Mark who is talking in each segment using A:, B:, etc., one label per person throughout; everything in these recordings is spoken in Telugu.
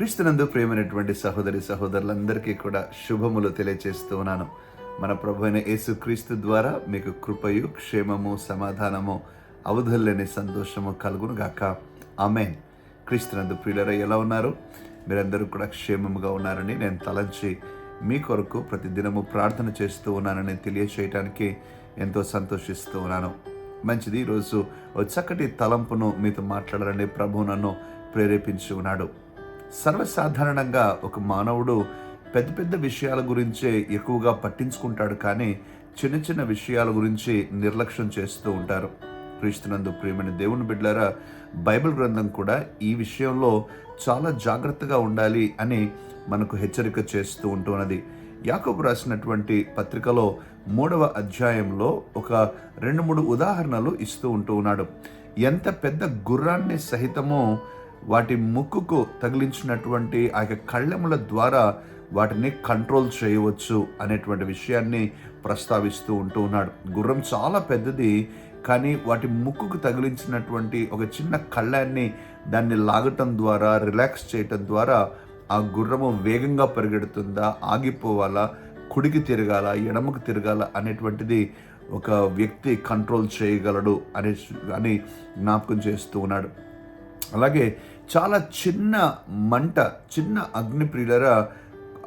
A: క్రీస్తునందు ప్రేమైనటువంటి సహోదరి సహోదరులందరికీ కూడా శుభములు తెలియజేస్తూ ఉన్నాను. మన ప్రభు అయిన యేసు క్రీస్తు ద్వారా మీకు కృపయు క్షేమము సమాధానము అవధుల్లేని సంతోషము కలుగును గాక ఆమెన్. క్రీస్తునందు ప్రియులరా ఎలా ఉన్నారు? మీరందరూ కూడా క్షేమముగా ఉన్నారని నేను తలంచి మీ కొరకు ప్రతిదినము ప్రార్థన చేస్తూ ఉన్నానని తెలియచేయటానికి ఎంతో సంతోషిస్తూ ఉన్నాను. మంచిది ఈరోజు ఓ చక్కటి తలంపును మీతో మాట్లాడాలని ప్రభు నన్ను ప్రేరేపించి ఉన్నాడు. సర్వసాధారణంగా ఒక మానవుడు పెద్ద పెద్ద విషయాల గురించే ఎక్కువగా పట్టించుకుంటాడు కానీ చిన్న చిన్న విషయాల గురించి నిర్లక్ష్యం చేస్తూ ఉంటారు. క్రీస్తునందు ప్రియమైన దేవుని బిడ్డలారా బైబిల్ గ్రంథం కూడా ఈ విషయంలో చాలా జాగ్రత్తగా ఉండాలి అని మనకు హెచ్చరిక చేస్తూ ఉంటున్నది యాకోబు రాసినటువంటి పత్రికలో మూడవ అధ్యాయంలో ఒక రెండు మూడు ఉదాహరణలు ఇస్తూ ఉంటూ ఉన్నాడు. ఎంత పెద్ద గుర్రాన్ని సహితమో వాటి ముక్కుకు తగిలించినటువంటి ఆ యొక్క కళ్ళెముల ద్వారా వాటిని కంట్రోల్ చేయవచ్చు అనేటువంటి విషయాన్ని ప్రస్తావిస్తూ ఉంటూ ఉన్నాడు. గుర్రం చాలా పెద్దది కానీ వాటి ముక్కుకు తగిలించినటువంటి ఒక చిన్న కళ్ళాన్ని దాన్ని లాగటం ద్వారా రిలాక్స్ చేయటం ద్వారా ఆ గుర్రము వేగంగా పరిగెడుతుందా ఆగిపోవాలా కుడికి తిరగాల ఎడమకు తిరగాల అనేటువంటిది ఒక వ్యక్తి కంట్రోల్ చేయగలడు అనే అని జ్ఞాపకం చేస్తూ ఉన్నాడు. అలాగే చాలా చిన్న మంట చిన్న అగ్నిప్రియులర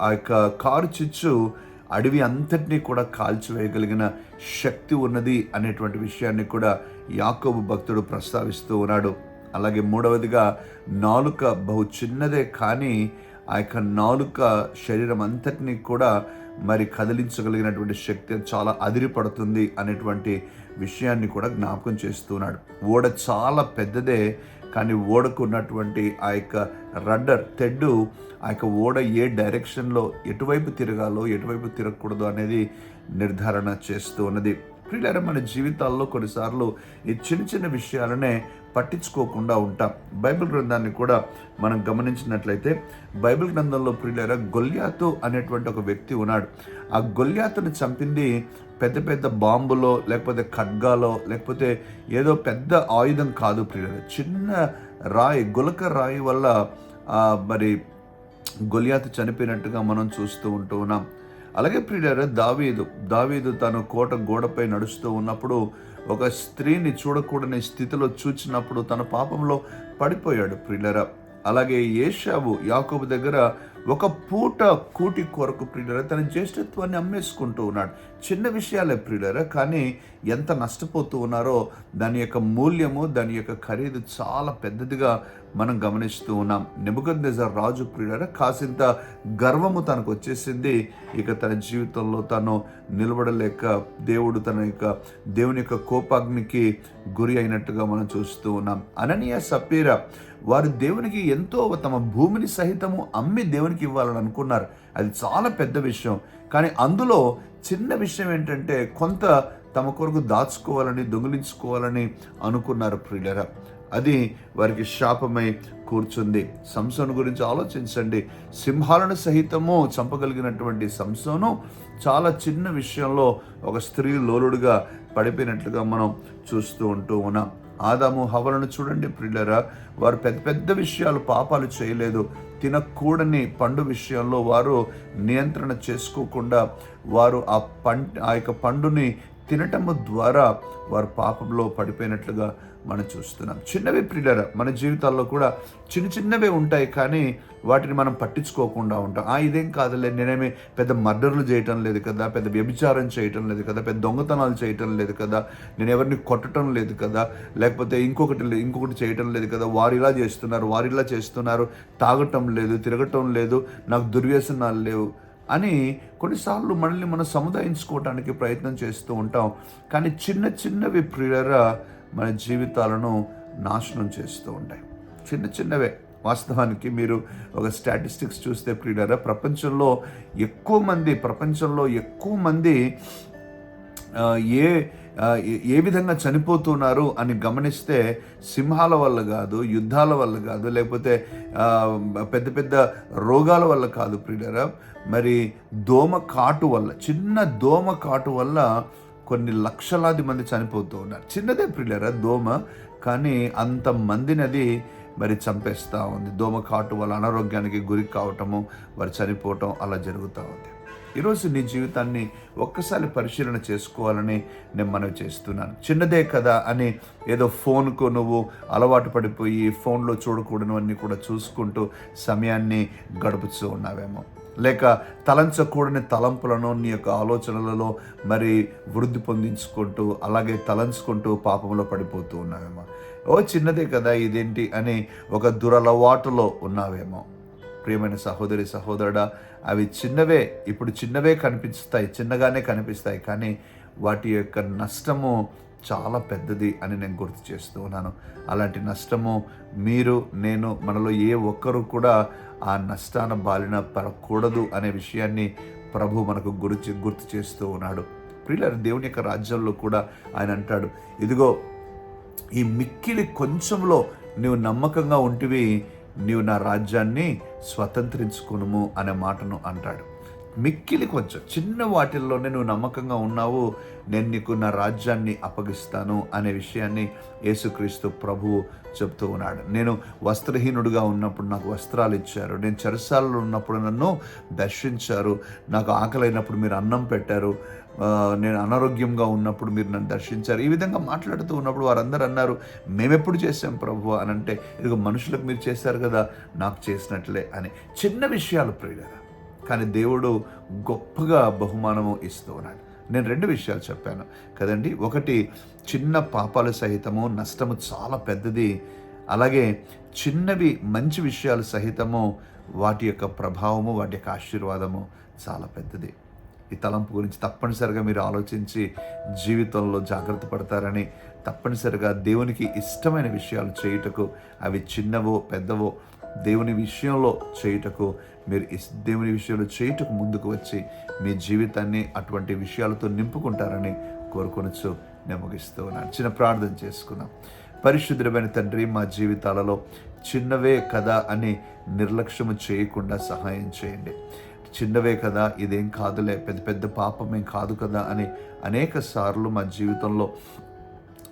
A: ఆ యొక్క కారు చిచ్చు అడవి అంతటినీ కూడా కాల్చివేయగలిగిన శక్తి ఉన్నది అనేటువంటి విషయాన్ని కూడా యాకోబు భక్తుడు ప్రస్తావిస్తూ ఉన్నాడు. అలాగే మూడవదిగా నాలుక బహు చిన్నదే కానీ ఆ యొక్క నాలుక శరీరం అంతటినీ కూడా మరి కదిలించగలిగినటువంటి శక్తి చాలా అదిరిపడుతుంది అనేటువంటి విషయాన్ని కూడా జ్ఞాపకం చేస్తున్నాడు ఓడ చాలా పెద్దదే కానీ ఓడకు ఉన్నటువంటి ఆ యొక్క రడ్డర్ తెడ్డు ఆ యొక్క ఓడ ఏ డైరెక్షన్లో ఎటువైపు తిరగాలో ఎటువైపు తిరగకూడదు అనేది నిర్ధారణ చేస్తూ ఉన్నది. ప్రియులారా మన జీవితాల్లో కొన్నిసార్లు ఈ చిన్న చిన్న విషయాలనే పట్టించుకోకుండా ఉంటాం. బైబిల్ గ్రంథాన్ని కూడా మనం గమనించినట్లయితే బైబిల్ గ్రంథంలో ప్రియులారా గొల్యాతు అనేటువంటి ఒక వ్యక్తి ఉన్నాడు. ఆ గొల్యాతుని చంపింది పెద్ద పెద్ద బాంబులో లేకపోతే ఖడ్గాలో లేకపోతే ఏదో పెద్ద ఆయుధం కాదు ప్రియులారా. చిన్న రాయి గులక రాయి వల్ల మరి గొలియాతు చనిపోయినట్టుగా మనం చూస్తూ ఉంటూ ఉన్నాం. అలాగే ప్రియులారా దావీదు. దావీదు తను కోట గోడపై నడుస్తూ ఉన్నప్పుడు ఒక స్త్రీని చూడకూడని స్థితిలో చూచినప్పుడు తన పాపంలో పడిపోయాడు ప్రియులరా. అలాగే ఏషావు యాకోబు దగ్గర ఒక పూట కూటి కొరకు ప్రియులరా తన జ్యేష్ఠత్వాన్ని అమ్మేసుకుంటూ ఉన్నాడు. చిన్న విషయాలే ప్రియులరా కానీ ఎంత నష్టపోతూ ఉన్నారో దాని యొక్క మూల్యము దాని యొక్క ఖరీదు చాలా పెద్దదిగా మనం గమనిస్తూ ఉన్నాం. నెబుకద్నెజర్ రాజు ప్రియులరా కాసింత గర్వము తనకు వచ్చేసింది. ఇక తన జీవితంలో తను నిలబడలేక దేవుడు తన యొక్క దేవుని యొక్క కోపాగ్నికి గురి అయినట్టుగా మనం చూస్తూ ఉన్నాం. అననీయ సపీరా వారు దేవునికి ఎంతో తమ భూమిని సహితము అమ్మి దేవుని దేవునికి ఇవ్వాలని అనుకున్నారు. అది చాలా పెద్ద విషయం. కానీ అందులో చిన్న విషయం ఏంటంటే కొంత తమ కొరకు దాచుకోవాలని దొంగిలించుకోవాలని అనుకున్నారు ప్రియులరా. అది వారికి శాపమై కూర్చుంది. సంసోను గురించి ఆలోచించండి. సింహాలను సహితము చంపగలిగినటువంటి సంసోను చాలా చిన్న విషయంలో ఒక స్త్రీ లోలుడుగా పడిపోయినట్లుగా మనం చూస్తూ ఉంటూ ఉన్నాం. ఆదాము హవలను చూడండి ప్రిల్లరా. వారు పెద్ద పెద్ద విషయాలు పాపాలు చేయలేదు. తినకూడని పండు విషయంలో వారు నియంత్రణ చేసుకోకుండా వారు ఆ పంట ఆ యొక్క పండుని తినటము ద్వారా వారు పాపంలో పడిపోయినట్లుగా మనం చూస్తున్నాం. చిన్నవి ప్రియులరా మన జీవితాల్లో కూడా చిన్న చిన్నవే ఉంటాయి కానీ వాటిని మనం పట్టించుకోకుండా ఉంటాం. ఆ ఇదేం కాదులే నేనేమి పెద్ద మర్డర్లు చేయటం లేదు కదా పెద్ద వ్యభిచారం చేయటం లేదు కదా పెద్ద దొంగతనాలు చేయటం లేదు కదా నేను ఎవరిని కొట్టడం లేదు కదా లేకపోతే ఇంకొకటి లే- ఇంకొకటి చేయటం లేదు కదా వారు ఇలా చేస్తున్నారు వారు ఇలా చేస్తున్నారు తాగటం లేదు తిరగటం లేదు నాకు దుర్వ్యసనాలు లేవు అని కొన్నిసార్లు మనల్ని మనం సముదాయించుకోవడానికి ప్రయత్నం చేస్తూ ఉంటాం. కానీ చిన్న చిన్నవి ప్రియరా మన జీవితాలను నాశనం చేస్తూ ఉంటాయి. చిన్న చిన్నవే. వాస్తవానికి మీరు ఒక స్టాటిస్టిక్స్ చూస్తే ప్రియులరా ప్రపంచంలో ఎక్కువ మంది ప్రపంచంలో ఎక్కువ మంది ఏ ఏ- విధంగా చనిపోతున్నారు అని గమనిస్తే సింహాల వల్ల కాదు యుద్ధాల వల్ల కాదు లేకపోతే పెద్ద పెద్ద రోగాల వల్ల కాదు ప్రియులరా. మరి దోమ కాటు వల్ల చిన్న దోమ కాటు వల్ల కొన్ని లక్షలాది మంది చనిపోతూ ఉన్నారు. చిన్నదే ప్రియులరా దోమ కానీ అంత మందినది అది మరి చంపేస్తూ ఉంది. దోమ కాటు వల్ల అనారోగ్యానికి గురి కావటము వారు చనిపోవటం అలా జరుగుతూ ఉంది. ఈరోజు నీ జీవితాన్ని ఒక్కసారి పరిశీలన చేసుకోవాలని నేను మనవి చేస్తున్నాను. చిన్నదే కదా అని ఏదో ఫోన్కు నువ్వు అలవాటు పడిపోయి ఫోన్లో చూడకూడనివన్నీ కూడా చూసుకుంటూ సమయాన్ని గడుపుతూ ఉన్నావేమో. లేక తలంచకూడని తలంపులను నీ యొక్క ఆలోచనలలో మరి వృద్ధి పొందించుకుంటూ అలాగే తలంచుకుంటూ పాపంలో పడిపోతూ ఉన్నావేమో. ఓ చిన్నదే కదా ఇదేంటి అని ఒక దురలవాటులో ఉన్నావేమో. ప్రియమైన సహోదరి సహోదరుడా అవి చిన్నవే ఇప్పుడు చిన్నవే కనిపిస్తాయి చిన్నగానే కనిపిస్తాయి కానీ వాటి యొక్క నష్టము చాలా పెద్దది అని నేను గుర్తు చేస్తూ ఉన్నాను. అలాంటి నష్టము మీరు నేను మనలో ఏ ఒక్కరు కూడా ఆ నష్టాన బాలిన పడకూడదు అనే విషయాన్ని ప్రభు మనకు గురించి గుర్తు చేస్తూ ఉన్నాడు. ప్రియుల దేవుని యొక్క రాజ్యంలో కూడా ఆయన అంటాడు ఇదిగో ఈ మిక్కిలి కొంచెంలో నీవు నమ్మకంగా ఉంటివి నీవు నా రాజ్యాన్ని స్వతంత్రించుకునుము అనే మాటను అంటాడు. మిక్కిలి కొంచెం. చిన్న వాటిల్లోనే నువ్వు నమ్మకంగా ఉన్నావు. నేను నీకు నా రాజ్యాన్ని అప్పగిస్తాను అనే విషయాన్ని యేసుక్రీస్తు ప్రభువు చెప్తూ ఉన్నాడు. నేను వస్త్రహీనుడుగా ఉన్నప్పుడు నాకు వస్త్రాలు ఇచ్చారు. నేను చెరసాలలో ఉన్నప్పుడు నన్ను దర్శించారు. నాకు ఆకలైనప్పుడు మీరు అన్నం పెట్టారు. నేను అనారోగ్యంగా ఉన్నప్పుడు మీరు నన్ను దర్శించారు. ఈ విధంగా మాట్లాడుతూ ఉన్నప్పుడు వారందరూ అన్నారు మేమెప్పుడు చేశాం ప్రభు? అని అంటే ఇదిగో మనుషులకు మీరు చేశారు కదా నాకు చేసినట్లే అని. చిన్న విషయాలు ప్రియుడారా కానీ దేవుడు గొప్పగా బహుమానము ఇస్తూ ఉన్నాడు. నేను రెండు విషయాలు చెప్పాను. కదండి? ఒకటి చిన్న పాపాలు సహితము నష్టము చాలా పెద్దది. అలాగే చిన్నవి మంచి విషయాలు సహితము వాటి యొక్క ప్రభావము వాటి యొక్క ఆశీర్వాదము చాలా పెద్దది. ఈ తలంపు గురించి తప్పనిసరిగా మీరు ఆలోచించి జీవితంలో జాగ్రత్త పడతారని తప్పనిసరిగా దేవునికి ఇష్టమైన విషయాలు చేయుటకు అవి చిన్నవో పెద్దవో దేవుని విషయంలో చేయుటకు మీరు దేవుని విషయంలో చేయుటకు ముందుకు వచ్చి మీ జీవితాన్ని అటువంటి విషయాలతో నింపుకుంటారని కోరుకొనొచ్చు నేను ఉన్నాను. చిన్న ప్రార్థన చేసుకున్నాం పరిశుద్ధమైన తండ్రి మా జీవితాలలో చిన్నవే కదా అని నిర్లక్ష్యము చేయకుండా సహాయం చేయండి. చిన్నవే కదా ఇదేం కాదులే పెద్ద పెద్ద పాపమేం కాదు కదా అని అనేక సార్లు మా జీవితంలో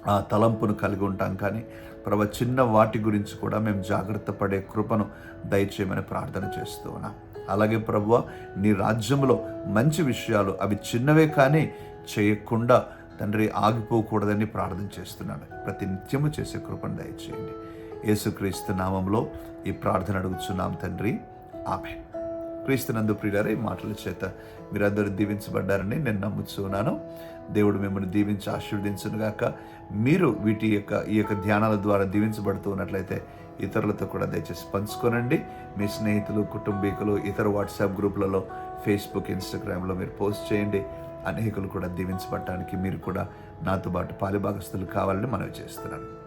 A: ఆ తలంపును కలిగి ఉంటాం. కానీ ప్రభ చిన్న వాటి గురించి కూడా మేము జాగ్రత్త పడే కృపను దయచేయమని ప్రార్థన చేస్తూ ఉన్నాం. అలాగే ప్రభు నీ రాజ్యంలో మంచి విషయాలు అవి చిన్నవే కానీ చేయకుండా తండ్రి ఆగిపోకూడదని ప్రార్థన చేస్తున్నాను ప్రతి నిత్యము చేసే కృపను దయచేయండి. యేసుక్రీస్తు నామంలో ఈ ప్రార్థన అడుగుచున్నాం తండ్రి. ఆమె క్రీస్తునందు ప్రియులారా ఈ మాటల చేత మీరందరూ దీవించబడ్డారని నేను నమ్ముతున్నాను దేవుడు మిమ్మల్ని దీవించి ఆశీర్వదించునుగాక. మీరు వీటి యొక్క ఈ యొక్క ధ్యానాల ద్వారా దీవించబడుతూ ఉన్నట్లయితే ఇతరులతో కూడా దయచేసి పంచుకోనండి. మీ స్నేహితులు కుటుంబీకులు ఇతర వాట్సాప్ గ్రూపులలో ఫేస్బుక్ ఇన్స్టాగ్రామ్లో మీరు పోస్ట్ చేయండి. అనేకులు కూడా దీవించబడటానికి మీరు కూడా నాతో పాటు పాలిభాగస్తులు కావాలని మనవి చేస్తున్నాను.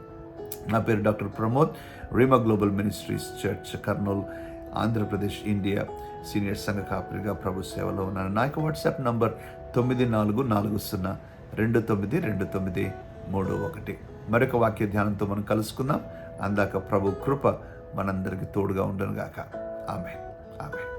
A: నా పేరు doctor Pramod Reema global ministries church Kurnool Andhra Pradesh India senior సంఘ కాపరిగా ప్రభు సేవలో ఉన్నాను నా యొక్క వాట్సాప్ నంబర్ తొమ్మిది నాలుగు నాలుగు సున్నా రెండు తొమ్మిది రెండు తొమ్మిది మూడు ఒకటి. మరొక వాక్య ధ్యానంతో మనం కలుసుకుందాం. అందాక ప్రభు కృప మనందరికీ తోడుగా ఉండను గాక ఆమె ఆమె